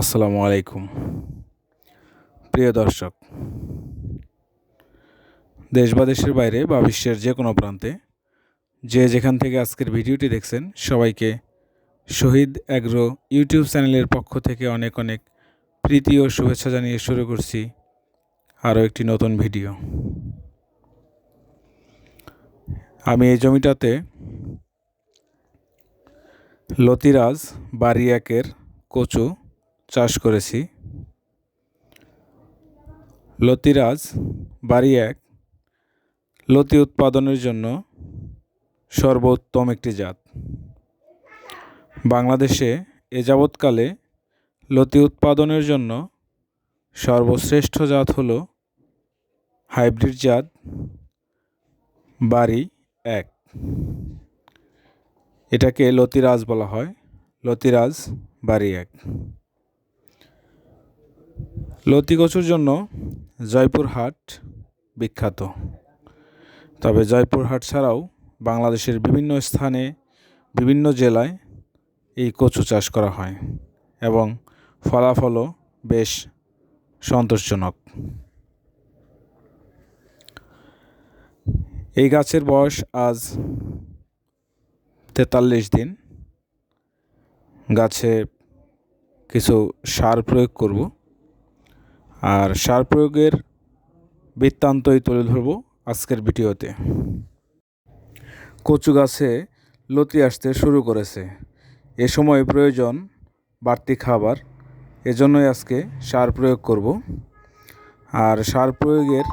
আসসালামু আলাইকুম। প্রিয় দর্শক, দেশ বা দেশের বাইরে বা বিশ্বের যে কোনো প্রান্তে যে যেখান থেকে আজকের ভিডিওটি দেখছেন, সবাইকে শহীদ অ্যাগ্রো ইউটিউব চ্যানেলের পক্ষ থেকে অনেক অনেক প্রীতি ও শুভেচ্ছা জানিয়ে শুরু করছি আরও একটি নতুন ভিডিও। আমি এই জমিটাতে লতিরাজ বাড়ি একের কচু চাষ করেছি। লতিরাজ, বাড়ি এক। লতি উৎপাদনের জন্য সর্বোত্তম একটি জাত। বাংলাদেশে এ যাবৎকালে লতি উৎপাদনের জন্য সর্বশ্রেষ্ঠ জাত হল হাইব্রিড জাত বাড়ি এক। এটাকে লতিরাজ বলা হয়। লতিরাজ, বাড়ি এক। লতি কচুর জন্য জয়পুরহাট বিখ্যাত। তবে জয়পুরহাট ছাড়াও বাংলাদেশের বিভিন্ন স্থানে, বিভিন্ন জেলায় এই কচু চাষ করা হয় এবং ফলাফলও বেশ সন্তোষজনক। এই গাছের বয়স আজ তেতাল্লিশ দিন। গাছে কিছু সার প্রয়োগ করব। আর সার প্রয়োগের বৃত্তান্তই তুলে ধরব আজকের ভিডিওতে। কচু গাছে লতি আসতে শুরু করেছে। এ সময় প্রয়োজন বাড়তি খাবার। এজন্যই আজকে সার প্রয়োগ করব। আর সার প্রয়োগের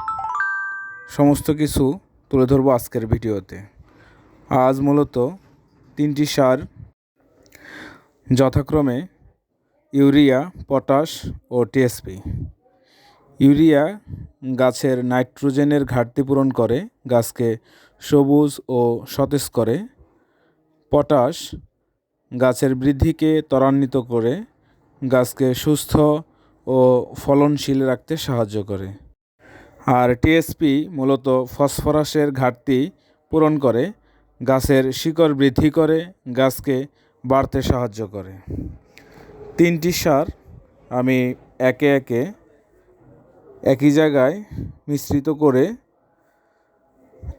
সমস্ত কিছু তুলে ধরবো আজকের ভিডিওতে। আজ মূলত তিনটি সার যথাক্রমে ইউরিয়া, পটাশ ও টিএসপি। ইউরিয়া গাছের নাইট্রোজেনের ঘাটতি পূরণ করে, গাছকে সবুজ ও সতেজ করে। পটাশ গাছের বৃদ্ধিকে ত্বরান্বিত করে, গাছকে সুস্থ ও ফলনশীল রাখতে সাহায্য করে। আর টিএসপি মূলত ফসফরাসের ঘাটতি পূরণ করে, গাছের শিকড় বৃদ্ধি করে, গাছকে বাড়তে সাহায্য করে। তিনটি সার আমি একে একে একই জায়গায় মিশ্রিত করে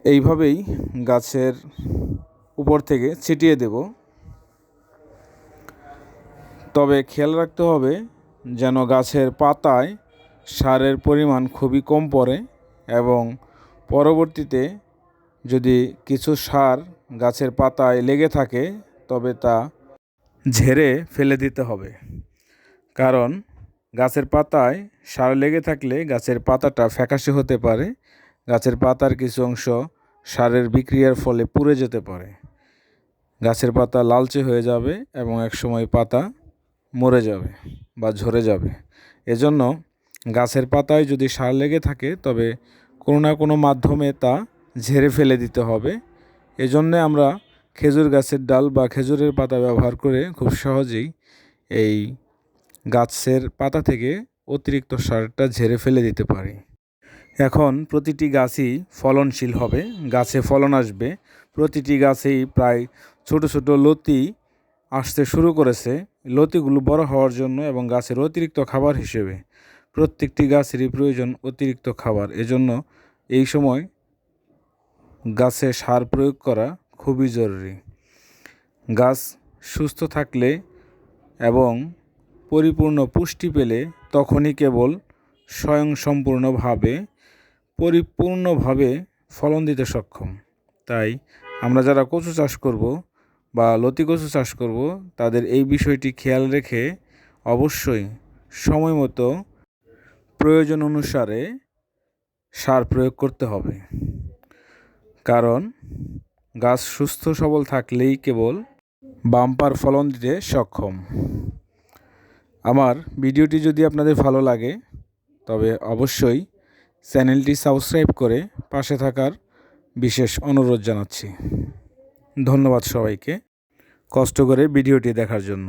এইভাবেই গাছের উপর থেকে ছিটিয়ে দেব। তবে খেয়াল রাখতে হবে যেন গাছের পাতায় সারের পরিমাণ খুবই কম পড়ে এবং পরবর্তীতে যদি কিছু সার গাছের পাতায় লেগে থাকে তবে তা ঝেড়ে ফেলে দিতে হবে। কারণ গাছের পাতায় সার লেগে থাকলে গাছের পাতাটা ফ্যাকাশে হতে পারে। গাছের পাতার কিছু অংশ সারের বিক্রিয়ার ফলে পুড়ে যেতে পারে। গাছের পাতা লালচে হয়ে যাবে এবং একসময় পাতা মরে যাবে বা ঝরে যাবে। এজন্য গাছের পাতায় যদি সার লেগে থাকে, তবে কোনো না কোনো মাধ্যমে তা ঝেড়ে ফেলে দিতে হবে। এজন্যে আমরা খেজুর গাছের ডাল বা খেজুরের পাতা ব্যবহার করে খুব সহজেই এই গাছের পাতা থেকে অতিরিক্ত সারটা ঝেড়ে ফেলে দিতে পারি। এখন প্রতিটি গাছই ফলনশীল হবে, গাছে ফলন আসবে। প্রতিটি গাছেই প্রায় ছোট ছোট লতি আসতে শুরু করেছে। লতিগুলো বড় হওয়ার জন্য এবং গাছের অতিরিক্ত খাবার হিসেবে। প্রত্যেকটি গাছেরই প্রয়োজন অতিরিক্ত খাবার। এজন্য এই সময় গাছে সার প্রয়োগ করা খুবই জরুরি। গাছ সুস্থ থাকলে এবং পরিপূর্ণ পুষ্টি পেলে তখনই কেবল স্বয়ংসম্পূর্ণভাবে, পরিপূর্ণভাবে ফলন দিতে সক্ষম। তাই আমরা যারা কচু চাষ করব বা লতি কচু চাষ করব, তাদের এই বিষয়টি খেয়াল রেখে অবশ্যই সময় মতো প্রয়োজন অনুসারে সার প্রয়োগ করতে হবে। কারণ গাছ সুস্থ সবল থাকলেই কেবল বাম্পার ফলন দিতে সক্ষম। আমার ভিডিওটি যদি আপনাদের ভালো লাগে, তবে অবশ্যই চ্যানেলটি সাবস্ক্রাইব করে পাশে থাকার বিশেষ অনুরোধ জানাচ্ছি। ধন্যবাদ সবাইকে, কষ্ট করে ভিডিওটি দেখার জন্য।